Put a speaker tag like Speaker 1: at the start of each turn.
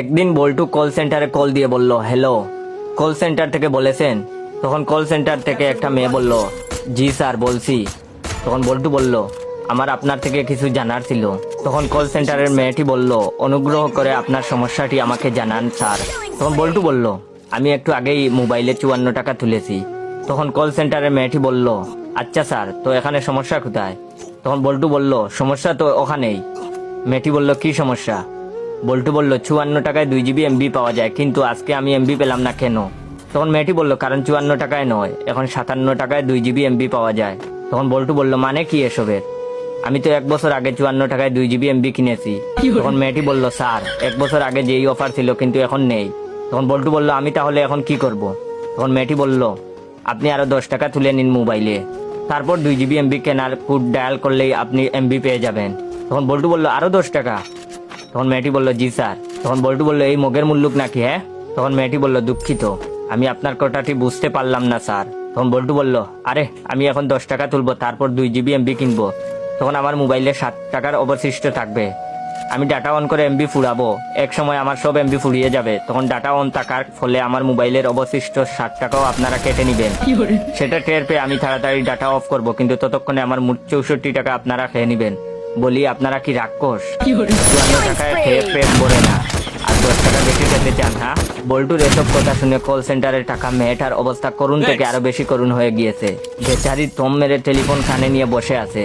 Speaker 1: একদিন বল্টু কল সেন্টারে কল দিয়ে বলল হ্যালো কল সেন্টার থেকে বলেছেন। তখন কল সেন্টার থেকে একটা মেয়ে বলল, জি স্যার, বলছি। তখন বল্টু বলল, আমার আপনার থেকে কিছু জানার ছিল। তখন কল সেন্টারের মেয়েটি বলল, অনুগ্রহ করে আপনার সমস্যাটি আমাকে জানান স্যার। তখন বল্টু বলল, আমি একটু আগেই মোবাইলে চুয়ান্ন টাকা তুলেছি। তখন কল সেন্টারের মেয়েটি বলল আচ্ছা স্যার, তো এখানে সমস্যা কোথায়? তখন বল্টু বলল, সমস্যা তো ওখানেই। মেয়েটি বলল, কি সমস্যা? বল্টু বলল, চুয়ান্ন টাকায় দুই জিবি এমবি পাওয়া যায়, কিন্তু আজকে আমি এমবি পেলাম না কেন? তখন মেয়েটি বলল, কারণ চুয়ান্ন টাকায় নয়, এখন সাতান্ন টাকায় দুই জিবি এমবি পাওয়া যায়। তখন বল্টু বলল মানে কি এসবের? আমি তো এক বছর আগে চুয়ান্ন টাকায় দুই জিবি এমবি কিনেছি। তখন মেয়েটি বলল, স্যার, এক বছর আগে যেই অফার ছিল, কিন্তু এখন নেই। তখন বল্টু বলল, আমি তাহলে এখন কি করব? তখন মেয়েটি বলল, আপনি আরও দশ টাকা তুলে নিন মোবাইলে। তারপর দুই জিবি এমবি কেনার কোড ডায়াল করলেই আপনি এমবি পেয়ে যাবেন। তখন বল্টু বলল, আরও দশ টাকা? তখন মেয়েটি বলল জি স্যার। তখন বল্টু বলল এই মগের মুল্লুক নাকি হ্যাঁ? তখন মেয়েটি বলল দুঃখিত আমি আপনার কথাটি বুঝতে পারলাম না স্যার। তখন বল্টু বলল আরে আমি এখন দশ টাকা তুলবো তারপর দুই জিবি এমবি কিনবো। তখন আমার মোবাইলে সাত টাকার অবশিষ্ট থাকবে। আমি ডাটা অন করে এমবি ফুরাবো। এক সময় আমার সব এমবি ফুরিয়ে যাবে। তখন ডাটা অন থাকার ফলে আমার মোবাইলের অবশিষ্ট ষাট টাকাও আপনারা কেটে নিবেন। সেটা টের পেয়ে আমি তাড়াতাড়ি ডাটা অফ করব কিন্তু ততক্ষণে আমার মোট চৌষট্টি টাকা আপনারা খেয়ে নিবেন। বলি আপনারা কি রাক্ষস? চুয়ান্ন টাকায় খেয়ে পেট ভরে না। আর দশ টাকা বেশি খেতে চান হ্যাঁ? বল্টুর এসব কথা শুনে কল সেন্টারের টাকা মেয়েটার অবস্থা করুণ থেকে আরও বেশি করুণ হয়ে গিয়েছে। বেচারি তম মেরে টেলিফোন কানে নিয়ে বসে আছে।